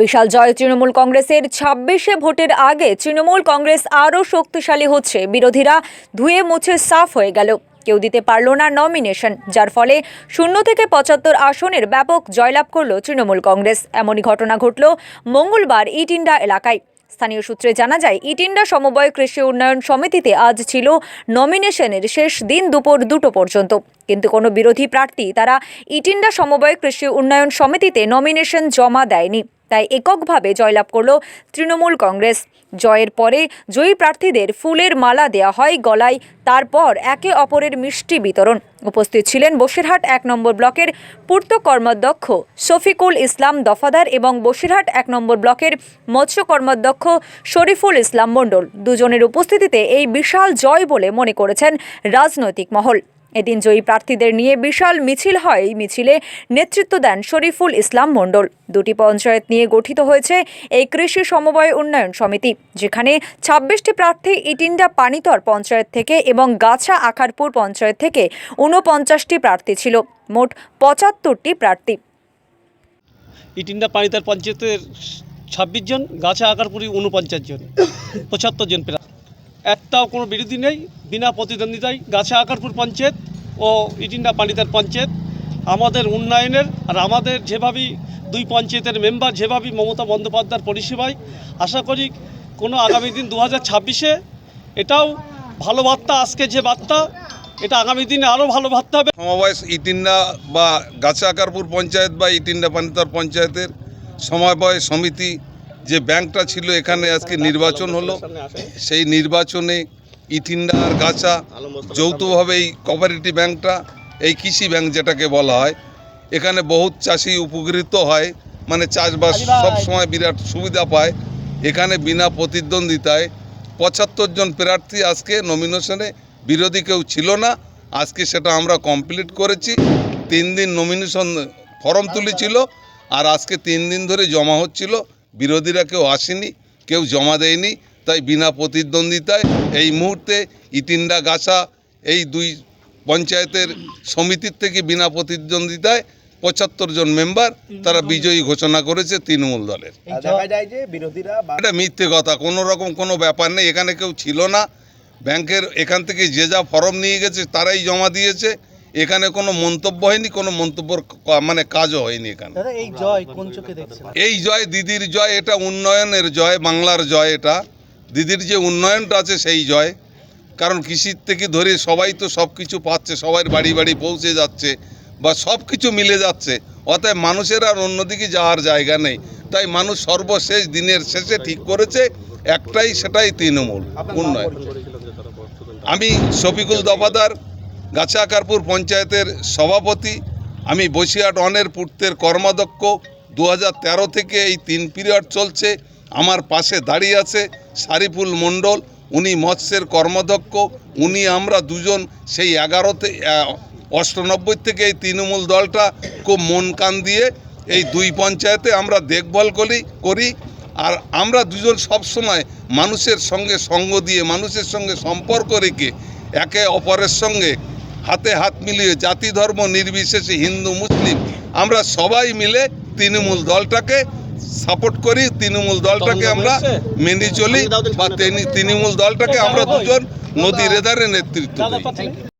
বিশাল জয় তৃণমূল কংগ্রেসের ছাব্বিশে ভোটের আগে তৃণমূল কংগ্রেস আরও শক্তিশালী হচ্ছে। বিরোধীরা ধুয়ে মুছে সাফ হয়ে গেল। কেউ দিতে পারল না নমিনেশন যার ফলে শূন্য থেকে পঁচাত্তর আসনের ব্যাপক জয়লাভ করল তৃণমূল কংগ্রেস। এমনই ঘটনা ঘটল মঙ্গলবার ইটিন্ডা এলাকায়। স্থানীয় সূত্রে জানা যায়, ইটিন্ডা সমবায় কৃষি উন্নয়ন সমিতিতে আজ ছিল নমিনেশনের শেষ দিন দুপুর দুটো পর্যন্ত। কিন্তু কোনো বিরোধী প্রার্থী তারা ইটিন্ডা সমবায় কৃষি উন্নয়ন সমিতিতে নমিনেশন জমা দেয়নি। তাই এককভাবে জয়লাভ করল তৃণমূল কংগ্রেস। জয়ের পরে জয়ী প্রার্থীদের ফুলের মালা দেওয়া হয় গলায়, তারপর একে অপরের মিষ্টি বিতরণ। উপস্থিত ছিলেন বসিরহাট এক নম্বর ব্লকের পূর্ত কর্মাধ্যক্ষ শফিকুল ইসলাম দফাদার এবং বসিরহাট এক নম্বর ব্লকের মৎস্য কর্মাধ্যক্ষ শরীফুল ইসলাম মণ্ডল। দুজনের উপস্থিতিতে এই বিশাল জয় বলে মনে করেছেন রাজনৈতিক মহল। এদিন জয়ী প্রার্থীদের নিয়ে বিশাল মিছিল হয়। এই মিছিলে নেতৃত্ব দেন শরীফুল ইসলাম মণ্ডল। দুটি পঞ্চায়েত নিয়ে গঠিত হয়েছে এই কৃষি সমবায় উন্নয়ন সমিতি, যেখানে ছাব্বিশটি প্রার্থী ইটিন্ডা পানিতর পঞ্চায়েত থেকে এবং গাছা আখারপুর পঞ্চায়েত থেকে ঊনপঞ্চাশটি প্রার্থী ছিল, মোট পঁচাত্তরটি প্রার্থী। ইটিন্ডা পানিতার পঞ্চায়েতের ছাব্বিশ জন, গাছা আকারপুরি উনপঞ্চাশ জন, পঁচাত্তর জন প্রায় একটাও কোনো বিরোধী নেই, বিনা প্রতিদ্বন্দ্বিতায় গাছা আকারপুর পঞ্চায়েত ও ইটিন্ডা পানিতার পঞ্চায়েত। আমাদের উন্নয়নের আর আমাদের যেভাবে দুই পঞ্চায়েতের মেম্বার যেভাবে মমতা বন্দ্যোপাধ্যায়ের পরিষেবায়, আশা করি কোনো আগামী দিন দু হাজার ছাব্বিশে এটাও ভালো বার্তা, আজকে যে বার্তা, এটা আগামী দিনে আরও ভালো বার্তা হবে। সমবায় ইটিন্ডা বা গাছে আকারপুর পঞ্চায়েত বা ইটিন্ডা পানিতর পঞ্চায়েতের সমবায় সমিতি যে ব্যাংকটা ছিল এখানে আজকে নির্বাচন হলো, সেই নির্বাচনে ইটিন্ডা আর গাছা যৌথভাবে এই কোঅপারেটিভ ব্যাংকটা, এই কৃষি ব্যাংক যেটাকে বলা হয়, এখানে বহুত চাষি উপকৃত হয় মানে চাষবাস সব সময় বিরাট সুবিধা পায়। এখানে বিনা প্রতিদ্বন্দ্বিতায় পঁচাত্তর জন প্রার্থী আজকে নমিনেশনে বিরোধী কেউ ছিল না। আজকে সেটা আমরা কমপ্লিট করেছি। তিন দিন নমিনেশন ফর্ম তুলেছিল, আর আজকে তিন দিন ধরে জমা হচ্ছিল। বিরোধীরা কেউ আসেনি কেউ জমা দেয়নি তাই বিনা প্রতিদ্বন্দ্বিতায় এই মুহূর্তে ইতিন্ডা গাছা এই দুই পঞ্চায়েতের সমিতির থেকে বিনা প্রতিদ্বন্দ্বিতায় পঁচাত্তর জন মেম্বার তারা বিজয়ী ঘোষণা করেছে তৃণমূল দলের। এটা মিথ্যে কথা কোনো রকম কোনো ব্যাপার নেই এখানে কেউ ছিল না। ব্যাংকের এখান থেকে যে যা ফর্ম নিয়ে গেছে তারাই জমা দিয়েছে। এখানে কোনো মন্তব্য হয়নি কোনো মন্তব্যর মানে কাজও হয়নি এখানে। এই জয় কোন চোখে দেখছেন? এই জয় দিদির জয় এটা উন্নয়নের জয় বাংলার জয় এটা। দিদির যে উন্নয়নটা আছে সেই জয়। কারণ কৃষির থেকে ধরে সবাই তো সব কিছু পাচ্ছে সবার বাড়ি বাড়ি পৌঁছে যাচ্ছে বা সব কিছু মিলে যাচ্ছে। অতএব মানুষের আর অন্যদিকে যাওয়ার জায়গা নেই। তাই মানুষ সর্বশেষ দিনের শেষে ঠিক করেছে একটাই সেটাই তৃণমূল উন্নয়ন। আমি শফিকুল দফাদার গাছাকারপুর পঞ্চায়েতের সভাপতি, আমি বসিরহাট অনের পূর্তের কর্মাধ্যক্ষ দু থেকে এই তিন পিরিয়ড চলছে, আমার পাশে দাঁড়িয়ে আছে সারিফুল মণ্ডল, উনি মৎস্যের কর্মাধ্যক্ষ, উনি আমরা দুজন সেই এগারোতে অষ্টানব্বই থেকে এই তৃণমূল দলটা খুব মন কান দিয়ে এই দুই পঞ্চায়েতে আমরা দেখভাল করি করি, আর আমরা দুজন সবসময় মানুষের সঙ্গে সঙ্গ দিয়ে, মানুষের সঙ্গে সম্পর্ক রেখে, একে অপরের সঙ্গে হাতে হাত মিলিয়ে জাতি ধর্ম নির্বিশেষে হিন্দু মুসলিম আমরা সবাই মিলে তৃণমূল দলটাকে সাপোর্ট করি তৃণমূল দলটাকে আমরা মেনে চলি বা তৃণমূল দলটাকে আমরা দুজন নদী রেদারের নেতৃত্ব দিই।